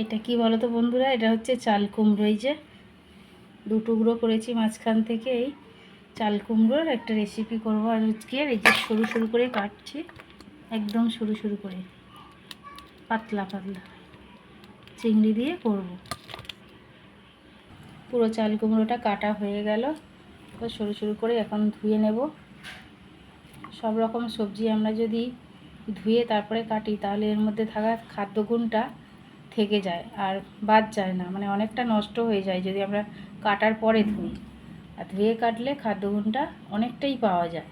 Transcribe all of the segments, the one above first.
এটা কি বলো তো বন্ধুরা? এটা হচ্ছে চাল কুমড়ো, এই যে দু টুকরো করেছি মাঝখান থেকে এই চাল কুমড়োর একটা রেসিপি করব। আর আজকে এই যে সরু সরু করে কাটছি, একদম সরু সরু করে, পাতলা পাতলা চিংড়ি দিয়ে করব। পুরো চাল কুমড়োটা কাটা হয়ে গেল। সরু সরু করে এখন ধুয়ে নেব। সব রকম সবজি আমরা যদি ধুয়ে তারপরে কাটি, তাহলে এর মধ্যে থাকা খাদ্যগুণটা থেকে যায় আর বাদ যায় না মানে অনেকটা নষ্ট হয়ে যায় যদি আমরা কাটার পরে ধুই। আর ধুয়ে কাটলে খাদ্যগুণটা অনেকটাই পাওয়া যায়।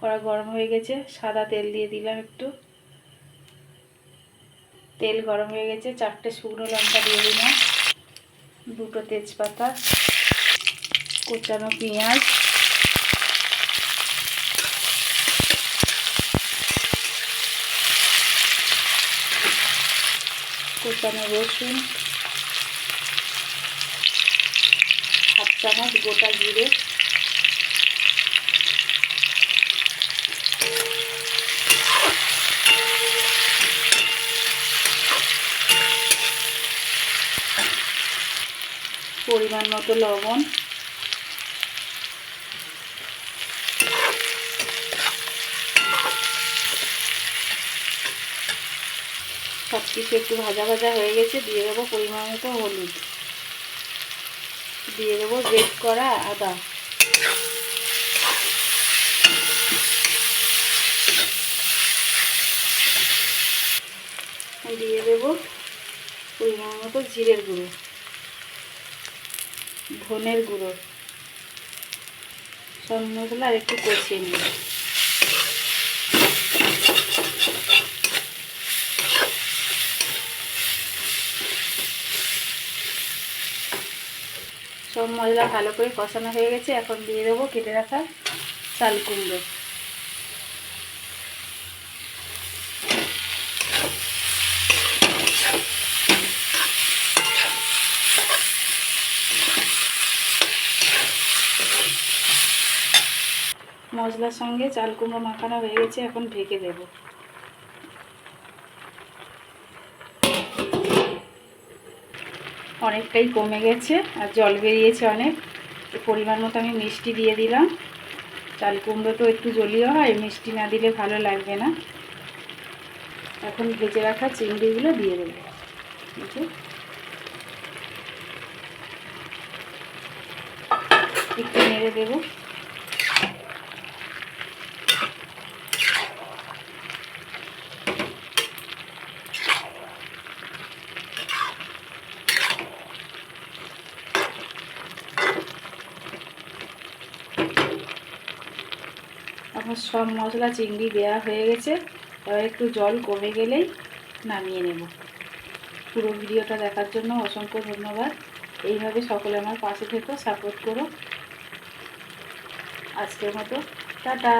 কড়া গরম হয়ে গেছে, সাদা তেল দিয়ে দিলাম একটু। তেল গরম হয়ে গেছে, চারটে শুকনো লঙ্কা দিয়ে দিলাম, দুটো তেজপাতা, কোচানো পেঁয়াজ। কোচানো রসুন হাফ চামচ গোটা জিরে পরিমাণ মতো লবণ সব কিছু একটু ভাজা ভাজা হয়ে গেছে, দিয়ে দেবো পরিমাণ মতো হলুদ। দিয়ে দেবো গ্রেট করা আদা। দিয়ে দেবো পরিমাণ মতো জিরের গুঁড়ো, ধনের গুঁড়ো। সব মশলা আর একটু কষিয়ে নিই সব মশলা ভালো করে কষানো হয়ে গেছে, এখন দিয়ে দেবো কেটে রাখা চাল কুমড়ো। মশলার সঙ্গে চাল কুমড়ো মাখানো হয়ে গেছে, এখন ঢেকে দেব। অনেকটাই কমে গেছে আর জল বেরিয়েছে অনেক। পরিমাণ মতো আমি মিষ্টি দিয়ে দিলাম। চাল কুমড়ো তো একটু জলীয় হয়, মিষ্টি না দিলে ভালো লাগবে না। এখন ভেজে রাখা চিংড়িগুলো দিয়ে দেবো। একটু নেড়ে দেবো। এখন সব মশলা চিংড়ি দেওয়া হয়ে গেছে। এবার একটু জল কমে গেলেই নামিয়ে নেব। পুরো ভিডিওটা দেখার জন্য অসংখ্য ধন্যবাদ। এইভাবে সকলে আমার পাশে থেকো সাপোর্ট করো। আজকের মতো, টাটা!